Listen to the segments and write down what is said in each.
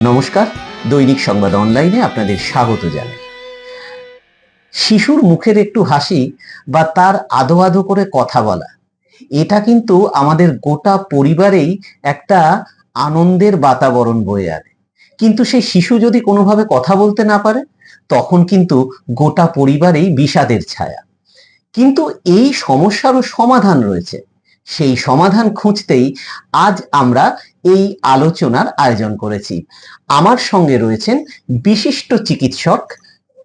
নমস্কার। দৈনিক সংবাদ অনলাইনে আপনাদের স্বাগত জানাই। শিশুর মুখের একটু হাসি বা তার আদো আদো করে কথা বলা, এটা কিন্তু আমাদের গোটা পরিবারেই একটা আনন্দের বাতাবরণ বয়ে আনে। কিন্তু সেই শিশু যদি কোনোভাবে কথা বলতে না পারে, তখন কিন্তু গোটা পরিবারেই বিষাদের ছায়া। কিন্তু এই সমস্যারও সমাধান রয়েছে। সেই সমাধান খুঁজতেই আজ আমরা এই আলোচনার আয়োজন করেছি। আমার সঙ্গে রয়েছেন বিশিষ্ট চিকিৎসক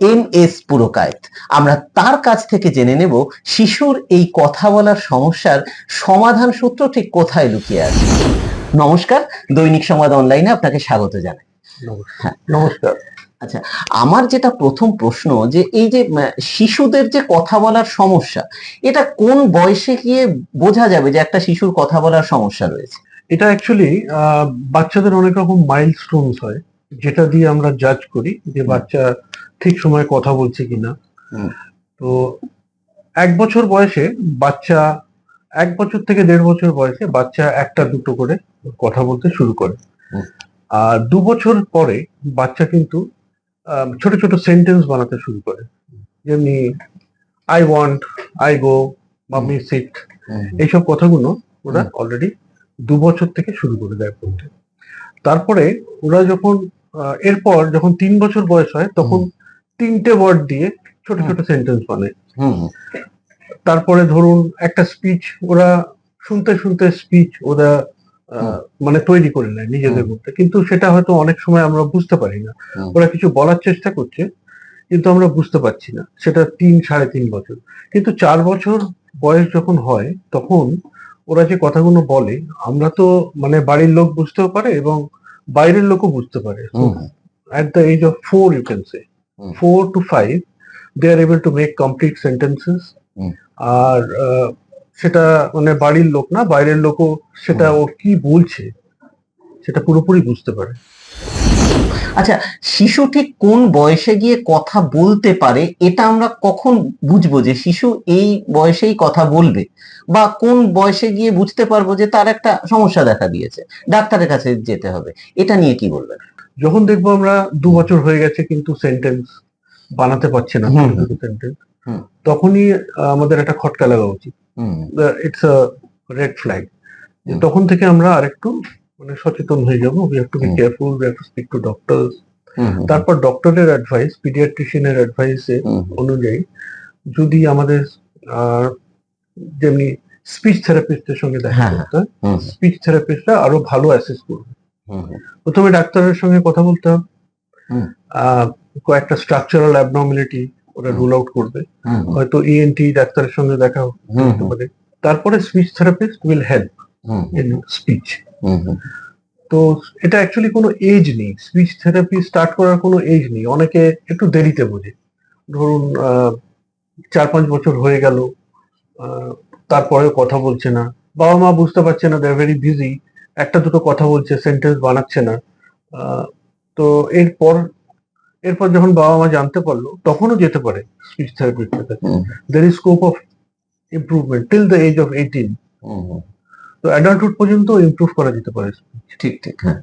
এম এস পুরকায়েত। আমরা তার কাছ থেকে জেনে নেব শিশুর এই কথা বলার সমস্যার সমাধান সূত্র ঠিক কোথায় লুকিয়ে আছে। নমস্কার দৈনিক সংবাদ অনলাইনে আপনাকে স্বাগত জানাই। হ্যাঁ। নমস্কার। আচ্ছা আমার যেটা প্রথম প্রশ্ন যে এই যে শিশুদের যে কথা বলার সমস্যা এটা কোন বয়সে গিয়ে বোঝা যাবে যে একটা শিশুর কথা বলার সমস্যা রয়েছে এটা অ্যাকচুয়ালি বাচ্চাদের অনেক রকম মাইলস্টোনস হয় যেটা দিয়ে আমরা জাজ করি যে বাচ্চা ঠিক সময় কথা বলছে কিনা। তো এক বছর বয়সে বাচ্চা এক বছর থেকে দেড় বছর বয়সে বাচ্চা একটা দুটো করে কথা বলতে শুরু করে। আর দু বছর পরে বাচ্চা কিন্তু ছোট ছোট সেন্টেন্স বানাতে শুরু করে। যেমনি I want I go mummy sit এইসব কথাগুলো ওরা অলরেডি দু বছর থেকে শুরু করে দেয় বলতে তারপরে ওরা যখন এরপর যখন তিন বছর বয়স হয় তখন তিনটে ওয়ার্ড দিয়ে ছোট ছোট সেন্টেন্স বানায়। তারপরে ধরুন একটা স্পিচ ওরা শুনতে শুনতে স্পিচ ওরা মানে তৈরি করে নেয় নিজেদের মধ্যে। কিন্তু সেটা হয়তো অনেক সময় আমরা বুঝতে পারি না। ওরা কিছু বলার চেষ্টা করছে কিন্তু আমরা বুঝতে পারছি না। সেটা তিন সাড়ে তিন বছর। কিন্তু চার বছর বয়স যখন হয় তখন ওরা যে কথাগুলো বলে আমরা তো মানে বাড়ির লোক বুঝতেও পারে এবং বাইরের লোকও বুঝতে পারে। age of four, you can say, Hmm. four to five, they are able to make complete sentences. Hmm. আর সেটা মানে বাড়ির লোক না বাইরের লোকও সেটা Hmm. ও কি বলছে সেটা পুরোপুরি বুঝতে পারে। আচ্ছা শিশু ঠিক কোন বয়সে গিয়ে কথা বলতে পারে এটা আমরা কখন বুঝব যে শিশু এই বয়সেই কথা বলবে? বা কোন বয়সে গিয়ে বুঝতে পারব যে তার একটা সমস্যা দেখা দিয়েছে ডাক্তারের কাছে যেতে হবে এটা নিয়ে কি বলবেন? যখন দেখব আমরা দু বছর হয়ে গেছে কিন্তু সেন্টেন্স বানাতে পারছে না সেন্টেন্স. তখনই আমাদের একটা খটকা লাগা উচিত। ইটস আ রেড ফ্ল্যাগ তখন থেকে আমরা আরেকটু মানে সচেতন হয়ে যাব। We have to be careful we have to speak to doctors তারপর ডক্টরের অ্যাডভাইস পিডিয়াট্রিশিয়ানের অ্যাডভাইসে হুম, অনুযায়ী যদি আমাদের যেমনি স্পিচ থেরাপিস্টের সঙ্গে দেখা হ্যাঁ, করতে হয় স্পিচ থেরাপিস্টরা আরও ভালো অ্যাসেস করবে। প্রথমে ডাক্তারের সঙ্গে কথা বলতে হবে। কয়েকটা স্ট্রাকচারাল অ্যাবনর্মালিটি ওরা রুল আউট করবে। হয়তো ইএনটি ডাক্তারের সঙ্গে দেখা হতে পারে। তারপরে speech therapist will help in speech তো এটা অ্যাকচুয়ালি কোনো এজ নেই। স্পিচ থেরাপি স্টার্ট করার কোনো এজ নেই। অনেকে একটু দেরিতে বোঝে। ধরুন চার পাঁচ বছর হয়ে গেল তারপরেও কথা বলছে না। বাবা মা বুঝতে পারছে না দে ভেরি বিজি একটা দুটো কথা বলছে সেন্টেন্স বানাচ্ছে না। তো এরপর এরপর যখন বাবা মা জানতে পারল তখনও যেতে পারে স্পিচ থেরাপির কাছে there is scope of improvement till the age of eighteen to adulthood পর্যন্ত ইমপ্রুভ করা যেতে পারে। ঠিক ঠিক হ্যাঁ।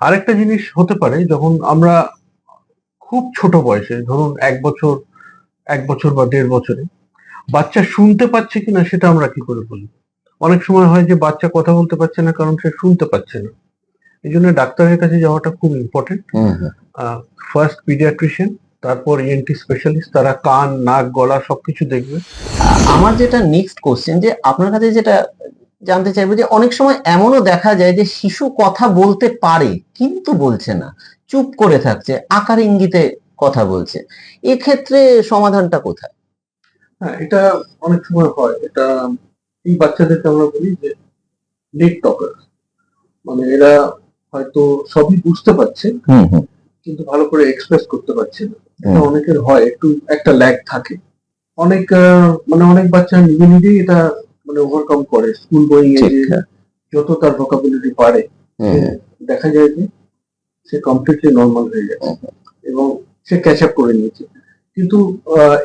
আরেকটা জিনিস হতে পারে যখন আমরা খুব ছোট বয়সে ধরুন এক বছর এক বছর বা দেড় বছরে বাচ্চা শুনতে পাচ্ছে কিনা সেটা আমরা কি করে বলি? অনেক সময় হয় যে বাচ্চা কথা বলতে পারছে না কারণ সে শুনতে পাচ্ছে না। এই জন্য ডাক্তারের কাছে যাওয়াটা খুব ইম্পর্টেন্ট ফার্স্ট পিডিয়াট্রিশিয়ান তারপর ইএনটি স্পেশালিস্ট তারা কান নাক গলা সবকিছু দেখবে। আমার যেটা নেক্সট কোশ্চেন যে আপনার কাছে যেটা জানতে চাইব যে অনেক সময় এমনও দেখা যায় যে শিশু কথা বলতে পারে কিন্তু বলছে না। চুপ করে থাকছে আকার ইঙ্গিতে কথা বলছে। এক্ষেত্রে সমাধানটা কোথায়? হ্যাঁ এটা অনেক সময় হয়। এটা এই বাচ্চাদেরকে আমরা বলি যে লেট টকার মানে এরা হয়তো সবই বুঝতে পারছে কিন্তু ভালো করে এক্সপ্রেস করতে পারছে না। এটা অনেকের হয় একটু একটা ল্যাগ থাকে। অনেক মানে অনেক বাচ্চা নিজে নিজেই এটা মানে ওভারকাম করে। স্কুল ঠিক এজে হ্যাঁ। যত তার ভোকাবুলারি হুম সে দেখা যায় যে সে কমপ্লিটলি নর্মাল হয়ে যাচ্ছে এবং সে ক্যাচ আপ করে নিয়েছে। কিন্তু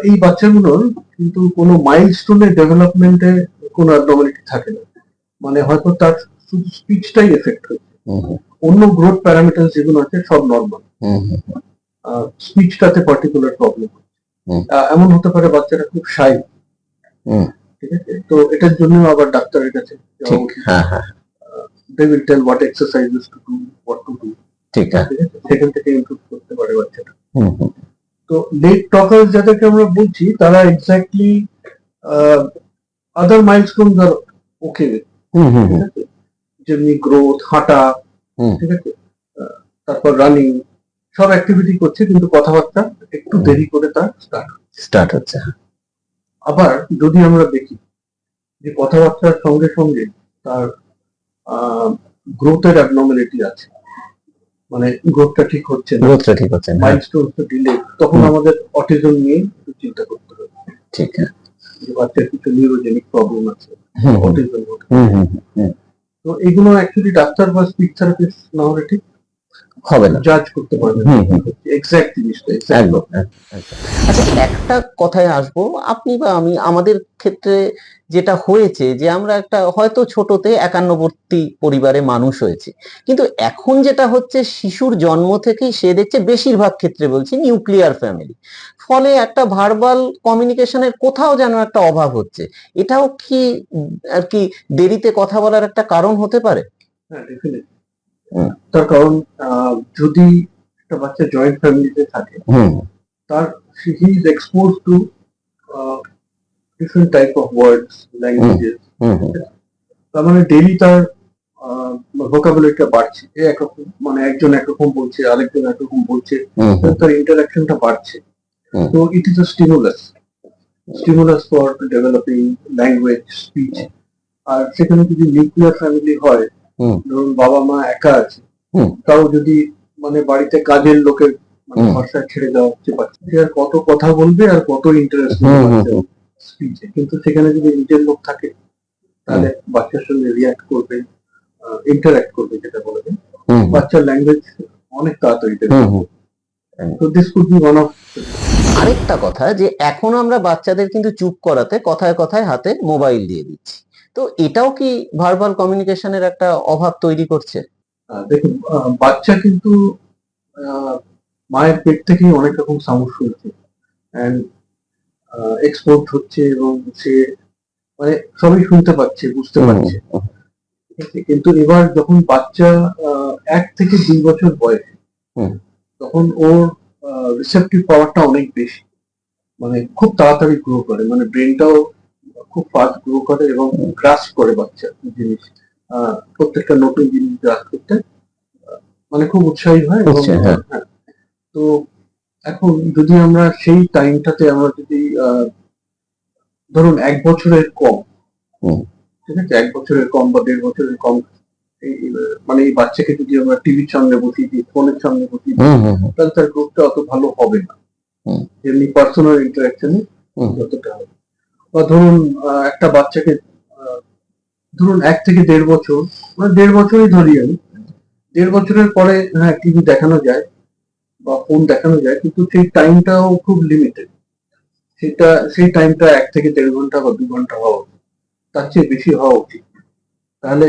এই বাচ্চাগুলোর কিন্তু কোনো মাইলস্টোনের ডেভেলপমেন্টে কোনো অ্যাবনর্মালিটি থাকে না। মানে হয়তো তার শুধু স্পিচটাই এফেক্ট হয়েছে অন্য গ্রোথ প্যারামিটার যেগুলো আছে সব নর্মাল স্পিচটাতে পার্টিকুলার প্রবলেম এমন হতে পারে বাচ্চাটা খুব শাই হুম। ঠিক আছে? তো এটার জন্য আবার ডাক্তারের কাছে হ্যাঁ হ্যাঁ। They will tell what exercises to do what to do ঠিক আছে? সেখান থেকে ইমপ্রুভ করতে পারে বাচ্চাটা। হুম হুম, তো লেট টকার্স যাদেরকে আমরা বলছি তারা এক্স্যাক্টলি আদার মাইলস্টোনস আর ওকে হুম হুম ঠিক হুম, আছে? যেমনি গ্রোথ হাঁটা ঠিক আছে? তারপর রানিং সব অ্যাক্টিভিটি করছে কিন্তু কথাবার্তা একটু দেরি করে তার স্টার্ট স্টার্ট হচ্ছে আবার যদি আমরা দেখি যে কথাবার্তার সঙ্গে সঙ্গে তার গ্রোথের অ্যাবনর্মালিটি আছে। মানে গ্রোথটা ঠিক হচ্ছে না। গ্রোথটা ঠিক হচ্ছে না হ্যাঁ, মাইলস্টোন ডিলে তখন আমাদের অটিজম নিয়ে একটু চিন্তা করতে হবে। ঠিক হ্যাঁ। যে বাচ্চার কিছু নিউরোজেনিক প্রবলেম আছে অটিজম হুম। হুম হুম, হুম, তো এগুলো অ্যাকচুয়ালি ডাক্তার বা স্পিচ থেরাপিস্ট না হলে ঠিক? হবে না। জাজ করতে পারবে হুম, হুম। এক্সাক্ট জিনিসটা একদম আচ্ছা একটা কথায় আসব। আপনি বা আমি আমাদের ক্ষেত্রে যেটা হয়েছে যে আমরা একটা হয়তো ছোটতে একান্নবর্তী পরিবারে মানুষ হয়েছে। কিন্তু এখন যেটা হচ্ছে শিশুর জন্ম থেকেই সে দেখছে বেশিরভাগ ক্ষেত্রে বলছি নিউক্লিয়ার ফ্যামিলি ফলে একটা ভার্বাল কমিউনিকেশনের কোথাও যেন একটা অভাব হচ্ছে। এটাও কি আর কি দেরিতে কথা বলার একটা কারণ হতে পারে? হ্যাঁ। তার কারণ যদি একটা বাচ্চা জয়েন্ট ফ্যামিলিতে থাকে হুম। তার he is expose to different type of words languages তার মানে ডেলি তার ভোকাবুলারিটা বাড়ছে। এ একরকম মানে একজন একরকম বলছে আরেকজন একরকম বলছে তার ইন্টারাকশনটা বাড়ছে। তো it is a stimulus stimulus for developing language speech আর সেখানে যদি নিউক্লিয়ার ফ্যামিলি হয়। ধরুন বাবা মা একা আছে হুম। তাও যদি মানে বাড়িতে কাজের লোকের মানে ভরসা ছেড়ে দেওয়া হচ্ছে বাচ্চা আর কত কথা বলবে আর কত ইন্টারেস্ট স্পিচে কিন্তু সেখানে যদি নিজের লোক থাকে তাহলে বাচ্চার সঙ্গে রিয়াক্ট করবে ইন্টারাক্ট করবে যেটা বলে হুম হুম, বাচ্চার ল্যাঙ্গুয়েজ অনেক তাড়াতাড়ি হুম হুম। তো this could be one of আরেকটা কথা যে এখন আমরা বাচ্চাদের কিন্তু চুপ করাতে কথায় কথায় হাতে মোবাইল দিয়ে দিচ্ছি। তো এটাও কি ভার্বাল কমিউনিকেশনের একটা অভাব তৈরি করছে? দেখুন বাচ্চা কিন্তু মায়ের পেট থেকেই অনেক রকম সাউন্ড শুনছে অ্যান্ড এক্সপোর্ট হচ্ছে এবং সে মানে সবই শুনতে পাচ্ছে বুঝতে পারছে। কিন্তু এবার যখন বাচ্চা এক থেকে দুই বছর বয়সে হুম। তখন ওর রিসেপ্টিভ পাওয়ারটা অনেক বেশি। মানে খুব তাড়াতাড়ি গ্রো করে। মানে ব্রেনটাও খুব ফাস্ট গ্রো করে এবং গ্রাস করে বাচ্চা জিনিস প্রত্যেকটা নতুন জিনিস গ্রাস করতে মানে খুব উৎসাহী হয় এবং হ্যাঁ। হ্যাঁ। তো এখন যদি আমরা সেই টাইমটাতে আমরা যদি ধরুন এক বছরের কম হুম। ঠিক আছে এক বছরের কম বা দেড় বছরের কম মানে এই বাচ্চাকে যদি আমরা টিভির সামনে বসিয়ে দিই ফোনের সামনে বসিয়ে দিই তাহলে তার গ্রোথটা অত ভালো হবে না। যেমনি পার্সোনাল ইন্টারাকশনে। যতটা হবে বা ধরুন একটা বাচ্চাকে ধরুন এক থেকে দেড় বছর মানে দেড় বছরই ধরি আমি। দেড় বছরের পরে হ্যাঁ টিভি দেখানো যায় বা ফোন দেখানো যায়, কিন্তু সেই টাইমটাও খুব লিমিটেড সেটা, সেই টাইমটা এক থেকে দেড় ঘণ্টা বা দু ঘণ্টা হওয়া উচিত। তার চেয়ে বেশি হওয়া উচিত। তাহলে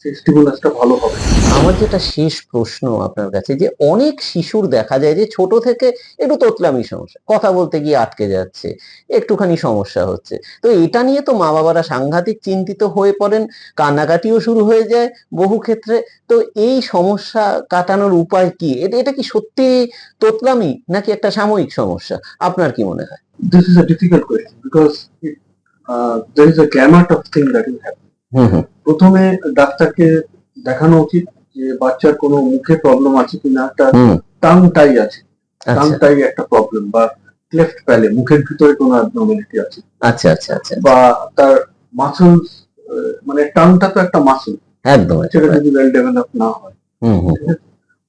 সেই স্টিমুলাসটা ভালো হবে। আমার যেটা শেষ প্রশ্ন আপনার কাছে যে অনেক শিশুর দেখা যায় যে ছোট থেকে একটু তোতলামি সমস্যা কথা বলতে গিয়ে আটকে যাচ্ছে একটুখানি সমস্যা হচ্ছে। তো এটা নিয়ে তো মা বাবারা সাংঘাতিক চিন্তিত হয়ে পড়েন কান্নাকাটিও শুরু হয়ে যায় বহু ক্ষেত্রে। তো এই সমস্যা কাটানোর উপায় কি? এটা এটা কি সত্যি তোতলামি নাকি একটা সাময়িক সমস্যা? আপনার কি মনে হয়? This is a difficult question because it, uh, there is a gamut of things that will happen. হুম হুম। প্রথমে ডাক্তারকে দেখানো উচিত যে বাচ্চার কোনো মুখে প্রবলেম আছে কিনা তার টাং টাই আছে। টাং আচ্ছা। টাই একটা প্রবলেম বা ক্লেফট প্যালে মুখের ভিতরে কোনো অ্যাবনর্মালিটি আছে। আচ্ছা আচ্ছা আচ্ছা। বা তার মাসলস মানে টাংটা তো একটা মাসল একদম সেটা যদি ওয়েল ডেভেলপ না হয়।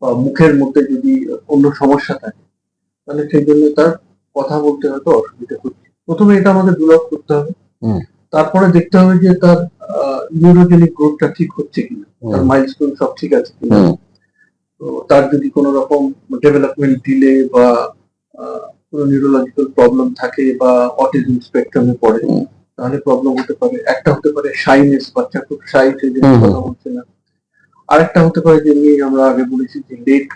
বা মুখের মধ্যে যদি অন্য সমস্যা থাকে তাহলে সেই জন্য তার কথা বলতে হয়তো অসুবিধা হচ্ছে। প্রথমে এটা আমাদের ডেভেলপ করতে হবে। হুম। তারপরে দেখতে হবে যে তার নিউরোজেনিক গ্রোথটা ঠিক হচ্ছে কিনা। তার মাইলস্টোন সব ঠিক আছে তো তার যদি কোনো রকম ডেভেলপমেন্ট ডিলে বা কোনো নিউরোলজিক্যাল প্রবলেম থাকে বা অটিজম স্পেকট্রামে পড়ে তাহলে প্রবলেম হতে পারে। একটা হতে পারে শাইনেস বাচ্চা খুব শাই সে জন্য। কথা বলছে না আরেকটা হতে পারে যেমনি আমরা আগে বলেছি যে লেট।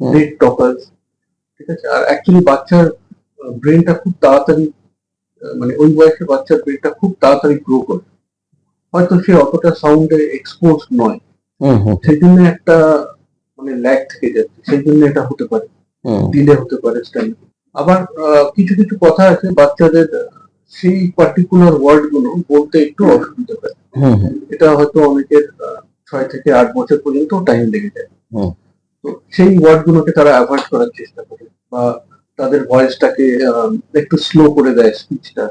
লেট টকার্স ঠিক আছে? আর অ্যাকচুয়ালি বাচ্চার ব্রেনটা খুব তাড়াতাড়ি মানে ওই বয়সে বাচ্চার ব্রেনটা খুব তাড়াতাড়ি গ্রো করে। হয়তো সে অতটা সাউন্ডে এক্সপোজ নয়। সেই জন্য একটা মানে ল্যাগ থেকে যাচ্ছে। সেই জন্য এটা হতে পারে। দিলে হতে পারে স্ট্যান্ড আবার কিছু কিছু কথা আছে বাচ্চাদের সেই পার্টিকুলার ওয়ার্ডগুলো বলতে একটু অসুবিধা হয়। হুম হুম। এটা হয়তো অনেকের ছয় থেকে আট বছর পর্যন্ত টাইম লেগে যায়। হুম। তো সেই ওয়ার্ড গুলোকে তারা অ্যাভয়েড করার চেষ্টা করে বা তাদের ভয়েসটাকে একটু স্লো করে দেয় স্পিচটা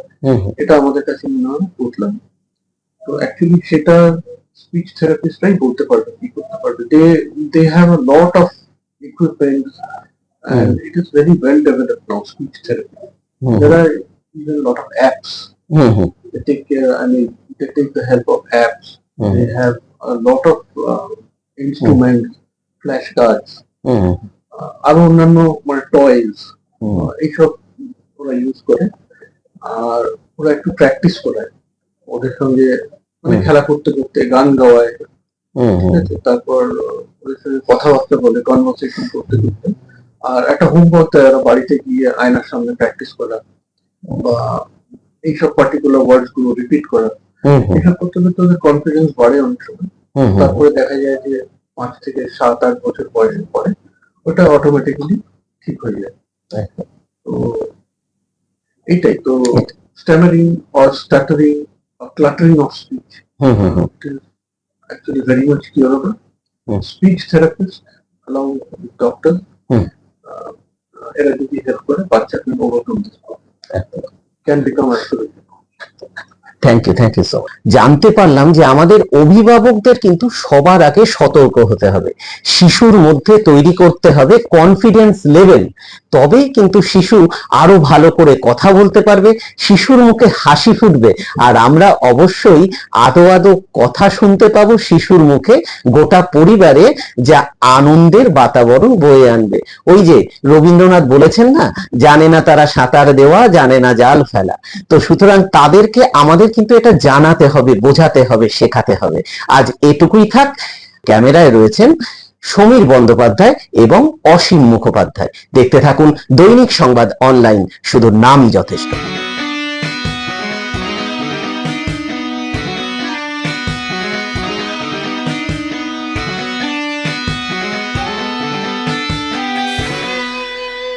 এটা আমাদের কাছে মনে হয় বুঝলাম তো অ্যাকচুয়ালি সেটা স্পিচ থেরাপিস্টরাই বলতে পারবে কি করতে পারবে they they have a lot of equipment and it is very well developed now speech therapy hmm there are even a lot of apps hmm hmm they take care i mean they take the help of apps hmm they have a lot of uh, instruments flashcards hmm hmm uh, আরো অন্যান্য মানে toys হুম এইসব ওরা use করে আর ওরা একটু practice করায় ওদের সঙ্গে মানে খেলা করতে করতে গান গাওয়ায় ঠিক আছে? তারপর ওদের সঙ্গে কথাবার্তা বলে কনভারসেশন করতে করতে। আর একটা হোমওয়ার্ক দেয় ওরা বাড়িতে গিয়ে আয়নার সামনে প্র্যাকটিস করা বা এইসব পার্টিকুলার ওয়ার্ডসগুলো রিপিট করা। এসব করতে করতে ওদের কনফিডেন্স বাড়ে অনেক সময়। তারপরে দেখা যায় যে পাঁচ থেকে সাত আট বছর বয়সের পরে ওটা অটোমেটিক্যালি ঠিক হয়ে যায়। তো এইটাই। তো stammering or stuttering Cluttering of speech hmm hmm hmm actually very much curable. Hmm. Speech therapist along with doctor Hmm. uh, এরা যদি হেল্প করে বাচ্চাকে ওভারকাম দিতে can become actually thank you thank you so জানতে পারলাম যে আমাদের অভিভাবকদের কিন্তু সবার আগে সতর্ক হতে হবে। শিশুর মধ্যে তৈরি করতে হবে কনফিডেন্স লেভেল তবেই কিন্তু শিশু আরও ভালো করে কথা বলতে পারবে, শিশুর মুখে হাসি ফুটবে, আর আমরা অবশ্যই আদো আদো কথা শুনতে পাবো শিশুর মুখে গোটা পরিবারে যা আনন্দের বাতাবরণ বয়ে আনবে। ওই যে রবীন্দ্রনাথ বলেছেন না, জানে না তারা সাঁতার দেওয়া, জানে না জাল ফেলা। তো সুতরাং তাদেরকে আমাদের কিন্তু এটা জানাতে হবে, বোঝাতে হবে, শেখাতে হবে। আজ এটুকুই থাক। ক্যামেরায় রয়েছেন সমীর বন্দ্যোপাধ্যায় এবং অসীম মুখোপাধ্যায়। দেখতে থাকুন দৈনিক সংবাদ অনলাইন, শুধু নামই যথেষ্ট।